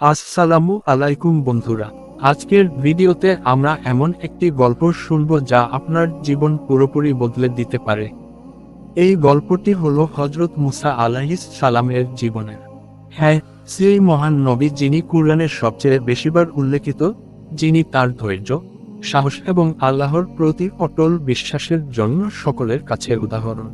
আসসালামু আলাইকুম বন্ধুরা। আজকের ভিডিওতে আমরা এমন একটি গল্প শুনব যা আপনার জীবন পুরোপুরি বদলে দিতে পারে। এই গল্পটি হল হজরত মুসা আলাহিস সালামের জীবনের। হ্যাঁ সেই মহান নবী যিনি কুরআনের সবচেয়ে বেশিবার উল্লেখিত, যিনি তার ধৈর্য, সাহস এবং আল্লাহর প্রতি অটল বিশ্বাসের জন্য সকলের কাছে উদাহরণ।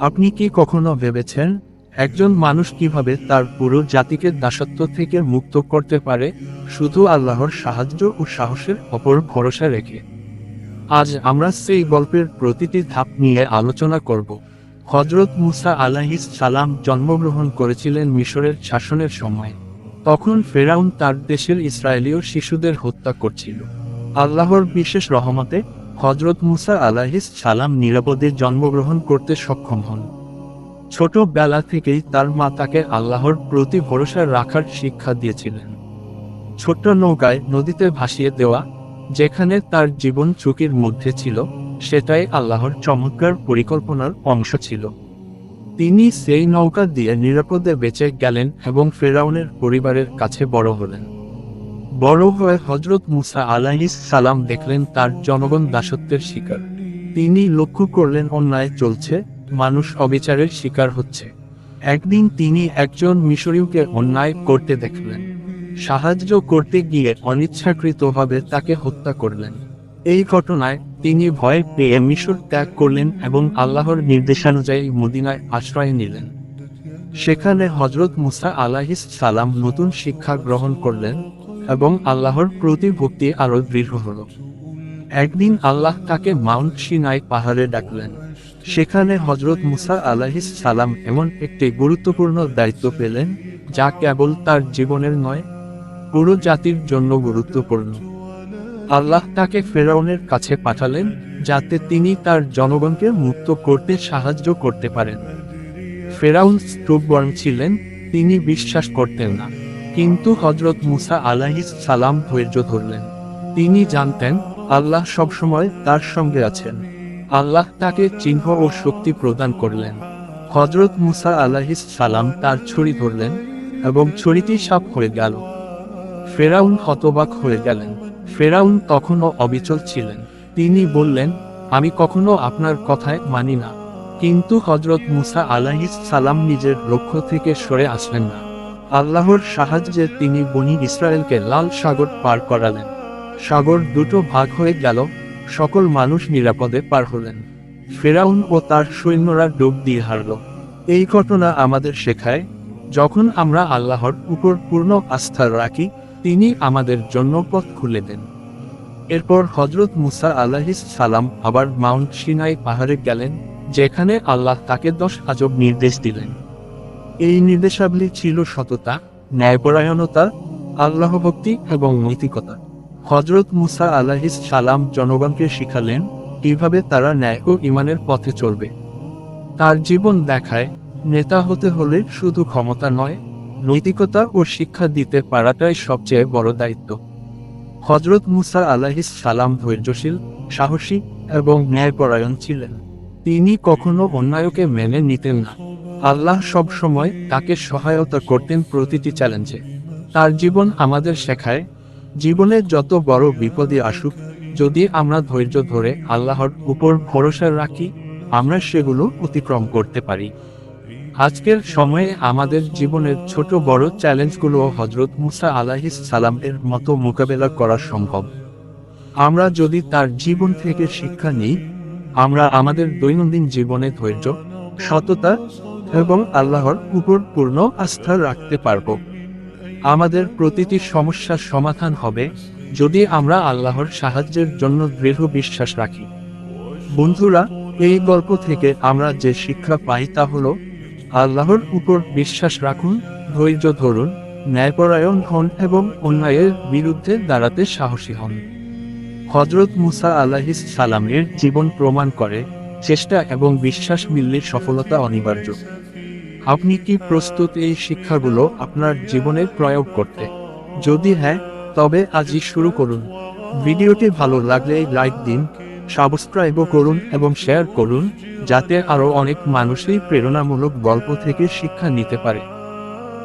আপনি কি কখনো ভেবেছেন একজন মানুষ কীভাবে তার পুরো জাতিকে দাসত্ব থেকে মুক্ত করতে পারে, শুধু আল্লাহর সাহায্য ও সাহসের অপর ভরসা রেখে। আজ আমরা সেই গল্পের প্রতিটি ধাপ নিয়ে আলোচনা করব। হজরত মুসা আলাহিস সালাম জন্মগ্রহণ করেছিলেন মিশরের শাসনের সময়। তখন ফেরাউন তার দেশের ইসরায়েলীয় শিশুদের হত্যা করছিল। আল্লাহর বিশেষ রহমতে হজরত মুসা আলাহিস সালাম নিরাপদে জন্মগ্রহণ করতে সক্ষম হন। ছোটবেলা থেকেই তার মা তাকে আল্লাহর প্রতি ভরসা রাখার শিক্ষা দিয়েছিলেন। ছোট্ট নৌকায় নদীতে ভাসিয়ে দেওয়া, যেখানে তার জীবন ঝুঁকির মধ্যে ছিল, সেটাই আল্লাহর চমৎকার পরিকল্পনার অংশ ছিল। তিনি সেই নৌকা দিয়ে নিরাপদে বেঁচে গেলেন এবং ফেরাউনের পরিবারের কাছে বড় হলেন। বড় হয়ে হজরত মুসা আলাইহিস সালাম দেখলেন তার জনগণ দাসত্বের শিকার। তিনি লক্ষ্য করলেন অন্যায় চলছে মানুষ অবিচারের শিকার হচ্ছে। একদিন তিনি একজন মিশরীয়কে অন্যায় করতে দেখলেন। সাহায্য করতে গিয়ে অনিচ্ছাকৃতভাবে তাকে হত্যা করলেন। এই ঘটনায় তিনি ভয় পেয়ে মিশর ত্যাগ করলেন এবং আল্লাহর নির্দেশানুযায়ী মদিনায় আশ্রয় নিলেন। সেখানে হজরত মুসা আলাহিস সালাম নতুন শিক্ষা গ্রহণ করলেন এবং আল্লাহর প্রতি ভক্তি আরও দৃঢ় হল। একদিন আল্লাহ তাকে মাউন্ট সিনাই পাহাড়ে ডাকলেন। সেখানে হজরত মুসা আলাহিস সালাম এমন একটি গুরুত্বপূর্ণ দায়িত্ব পেলেন, যা কেবল তার জীবনের নয়, পুরো জাতির জন্য গুরুত্বপূর্ণ। আল্লাহ তাকে ফেরাউনের কাছে পাঠালেন, যাতে তিনি তার জনগণকে মুক্ত করতে সাহায্য করতে পারেন। ফেরাউন স্টুপবর্ন ছিলেন, তিনি বিশ্বাস করতেন না। কিন্তু হজরত মুসা আলাহিস সালাম ধৈর্য ধরলেন। তিনি জানতেন, আল্লাহ সবসময় তার সঙ্গে আছেন। আল্লাহ তাকে চিহ্ন ও শক্তি প্রদান করলেন। হজরত মুসা আলাহিস সালাম তার ছড়ি ধরলেন এবং ছড়িটি সাপ হয়ে গেল। ফেরাউন হতবাক হয়ে গেলেন। ফেরাউন তখনও অবিচল ছিলেন। তিনি বললেন, আমি কখনো আপনার কথায় মানি না। কিন্তু হজরত মুসা আলাহিস সালাম নিজের লক্ষ্য থেকে সরে আসলেন না। আল্লাহর সাহায্যে তিনি বনি ইসরায়েলকে লাল সাগর পার করালেন। সাগর দুটো ভাগ হয়ে গেল সকল মানুষ নিরাপদে পার হলেন। ফেরাউন ও তার সৈন্যরা ডুব দিয়ে হারল। এই ঘটনা আমাদের শেখায়, যখন আমরা আল্লাহর উপর পূর্ণ আস্থা রাখি, তিনি আমাদের জন্য পথ খুলে দেন। এরপর হজরত মুসা আলাহিস সালাম আবার মাউন্ট সিনাই পাহাড়ে গেলেন, যেখানে আল্লাহ তাকে দশ আজব নির্দেশ দিলেন। এই নির্দেশাবলী ছিল সততা, ন্যায়পরায়ণতা আল্লাহ ভক্তি এবং নৈতিকতা। হজরত মুসা আলাহিস সালাম জনগণকে শিখালেন কীভাবে তারা ন্যায় ও ইমানের পথে চলবে। তার জীবন দেখায়, নেতা হতে হলে শুধু ক্ষমতা নয়, নৈতিকতা ও শিক্ষা দিতে পারাটাই সবচেয়ে বড় দায়িত্ব। হজরত মুসা আলাহিস সালাম ধৈর্যশীল, সাহসী এবং ন্যায়পরায়ণ ছিলেন। তিনি কখনো অন্যায়কে মেনে নিতেন না। আল্লাহ সব সময় তাকে সহায়তা করতেন প্রতিটি চ্যালেঞ্জে তার জীবন আমাদের শেখায় জীবনে যত বড় বিপদই আসুক, যদি আমরা ধৈর্য ধরে আল্লাহর উপর ভরসা রাখি, আমরা সেগুলো অতিক্রম করতে পারি। আজকের সময়ে আমাদের জীবনের ছোট বড় চ্যালেঞ্জগুলো হজরত মুসা আলাহিস সালামের মতো মোকাবেলা করা সম্ভব। আমরা যদি তার জীবন থেকে শিক্ষা নিই, আমরা আমাদের দৈনন্দিন জীবনে ধৈর্য, সততা এবং আল্লাহর উপর পূর্ণ আস্থা রাখতে পারব। আমাদের প্রতিটি সমস্যার সমাধান হবে যদি আমরা আল্লাহর সাহায্যের জন্য দৃঢ় বিশ্বাস রাখি। বন্ধুরা, এই গল্প থেকে আমরা যে শিক্ষা পাই তা হল, আল্লাহর উপর বিশ্বাস রাখুন, ধৈর্য ধরুন, ন্যায়পরায়ণ হন এবং অন্যায়ের বিরুদ্ধে দাঁড়াতে সাহসী হন। হজরত মুসা আলাহিস সালামের জীবন প্রমাণ করে, চেষ্টা এবং বিশ্বাস মিললে সফলতা অনিবার্য। আপনি কি প্রস্তুত এই শিক্ষাগুলো আপনার জীবনে প্রয়োগ করতে? যদি হ্যাঁ তবে আজই শুরু করুন। ভিডিওটি ভালো লাগলে লাইক দিন সাবস্ক্রাইবও করুন এবং শেয়ার করুন, যাতে আরও অনেক মানুষই প্রেরণামূলক গল্প থেকে শিক্ষা নিতে পারে।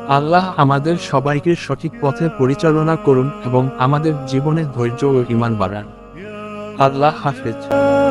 আল্লাহ আমাদের সবাইকে সঠিক পথে পরিচালনা করুন এবং আমাদের জীবনে ধৈর্য ও ইমান বাড়ান। আল্লাহ হাফেজ।